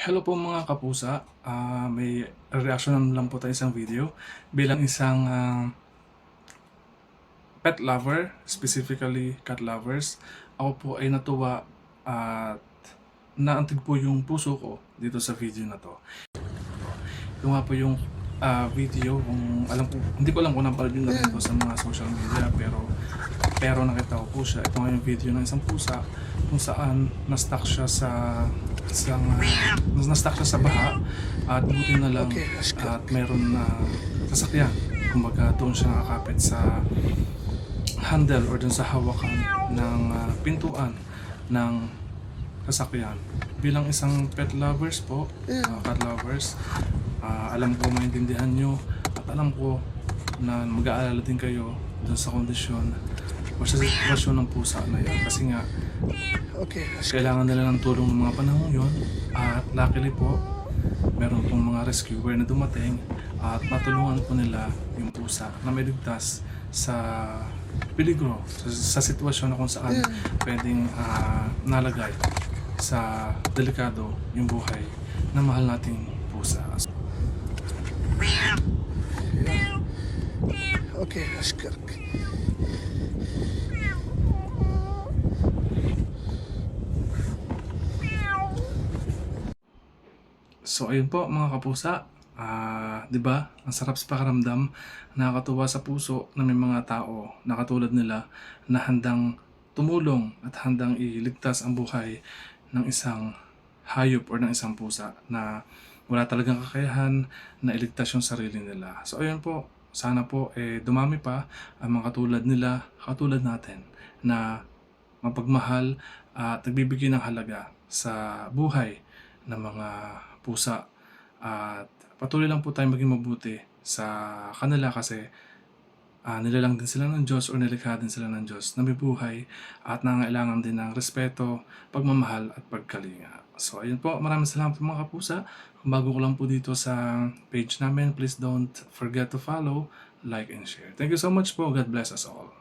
Hello po mga kapusa. Ah, may reaction lang po tayo isang video bilang isang ah, pet lover, specifically cat lovers. Ako po ay natuwa at naantig po yung puso ko dito sa video na to. Ito nga po yung ah, video kung alam po, hindi ko alam kung napanood nyo na rin to sa mga social media pero pero nakita ko po siya. Ito nga yung video ng isang pusa kung saan na-stuck siya sa isang uh, na-stuck siya sa baha at buti na lang Okay, at meron na sasakyan. Kumbaga doon siya nakakapit sa handle or doon sa hawakan ng ah, pintuan ng sasakyan. Bilang isang pet lovers po, ah, cat lovers, ah, alam ko maintindihan nyo at alam ko na mag-aalala din kayo doon sa kondisyon sa sitwasyon ng pusa na yan. Kasi nga, Okay, kailangan nila ng tulong ng mga panahon yon at luckily po meron pong mga rescuer na dumating at natulungan po nila yung pusa na may ligtas sa peligro sa, sa sitwasyon na kung saan pwedeng ah, nalagay sa delikado yung buhay ng mahal nating pusa. Okay, that's So ayun po mga kapusa, ah 'di ba? Ang sarap sa pakiramdam, nakakatuwa sa puso na may mga tao na katulad nila na handang tumulong at handang iligtas ang buhay ng isang hayop or ng isang pusa na wala talagang kakayahan na iligtas yung sarili nila. So ayun po, sana po eh dumami pa ang mga katulad nila, katulad natin na mapagmahal at nagbibigay ng halaga sa buhay ng mga pusa at patuloy lang po tayo maging mabuti sa kanila kasi ah, nilalang din sila ng Diyos o nilikha din sila ng Diyos na may buhay at nangailangan din ng respeto, pagmamahal at pagkalinga. So ayun po, maraming salamat po mga kapusa. Kung bago ko lang po dito sa page namin, please don't forget to follow, like, and share. Thank you so much po. God bless us all.